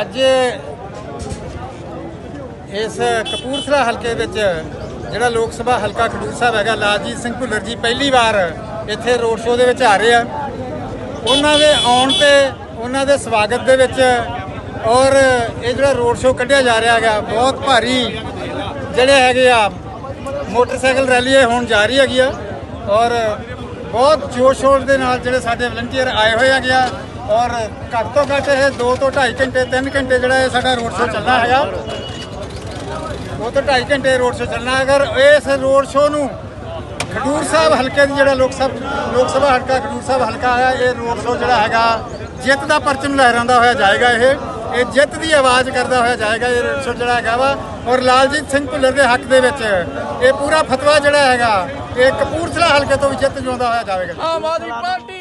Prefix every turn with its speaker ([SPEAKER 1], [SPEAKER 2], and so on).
[SPEAKER 1] ਅੱਜ ਇਸ ਕਪੂਰਥਲਾ ਹਲਕੇ ਵਿੱਚ ਜਿਹੜਾ ਲੋਕ ਸਭਾ ਹਲਕਾ ਖਡੂਰ ਸਾਹਿਬ ਹੈਗਾ, ਲਾਲਜੀਤ ਸਿੰਘ ਭੁੱਲਰ ਜੀ ਪਹਿਲੀ ਵਾਰ ਇੱਥੇ ਰੋਡ ਸ਼ੋਅ ਦੇ ਵਿੱਚ ਆ ਰਹੇ ਆ। ਉਹਨਾਂ ਦੇ ਆਉਣ ਤੇ ਉਹਨਾਂ ਦੇ ਸਵਾਗਤ ਦੇ ਵਿੱਚ ਔਰ ਇਹ ਜਿਹੜਾ ਰੋਡ ਸ਼ੋਅ ਕੱਢਿਆ ਜਾ ਰਿਹਾ ਹੈਗਾ, ਬਹੁਤ ਭਾਰੀ ਜਿਹੜੇ ਹੈਗੇ ਆ, ਮੋਟਰਸਾਈਕਲ ਰੈਲੀ ਇਹ ਜਾ ਰਹੀ ਹੈਗੀ ਆ ਔਰ ਬਹੁਤ ਜੋਸ਼ ਸ਼ੋਰ ਦੇ ਨਾਲ ਜਿਹੜੇ ਸਾਡੇ ਵਲੰਟੀਅਰ ਆਏ ਹੋਏ ਹੈਗੇ ਆ ਔਰ ਘੱਟ ਤੋਂ ਘੱਟ ਇਹ 2 ਤੋਂ 2.5 ਘੰਟੇ 3 ਘੰਟੇ ਜਿਹੜਾ ਇਹ ਸਾਡਾ ਰੋਡ ਸ਼ੋਅ ਚੱਲਣਾ ਹੈਗਾ। ਉਹ ਤੋਂ 2.5 ਘੰਟੇ ਰੋਡ ਸ਼ੋਅ ਚੱਲਣਾ ਅਗਰ ਇਸ ਰੋਡ ਸ਼ੋਅ ਨੂੰ ਖਡੂਰ ਸਾਹਿਬ ਹਲਕੇ ਦੀ ਜਿਹੜਾ ਲੋਕ ਸਭਾ ਲੋਕ ਸਭਾ ਹਲਕਾ, ਖਡੂਰ ਸਾਹਿਬ ਹਲਕਾ ਹੈ, ਇਹ ਰੋਡ ਸ਼ੋਅ ਜਿਹੜਾ ਹੈਗਾ, ਜਿੱਤ ਦਾ ਪਰਚਮ ਲਹਿਰਾਉਂਦਾ ਹੋਇਆ ਜਾਏਗਾ ਇਹ। ਇਹ ਜਿੱਤ ਦੀ ਆਵਾਜ਼ ਕਰਦਾ ਹੋਇਆ ਜਾਏਗਾ ਇਹ ਰੋਡ ਸ਼ੋਅ ਜਿਹੜਾ ਹੈਗਾ ਵਾ। ਔਰ ਲਾਲਜੀਤ ਸਿੰਘ ਭੁੱਲਰ ਦੇ ਹੱਕ ਦੇ ਵਿੱਚ ਇਹ ਪੂਰਾ ਫਤਵਾ ਜਿਹੜਾ ਹੈਗਾ, ਇਹ ਕਪੂਰਥਲਾ ਹਲਕੇ ਤੋਂ ਵੀ ਜਿੱਤ ਜਿਉਂਦਾ ਹੋਇਆ ਜਾਵੇਗਾ।
[SPEAKER 2] ਆਮ ਆਦਮੀ ਪਾਰਟੀ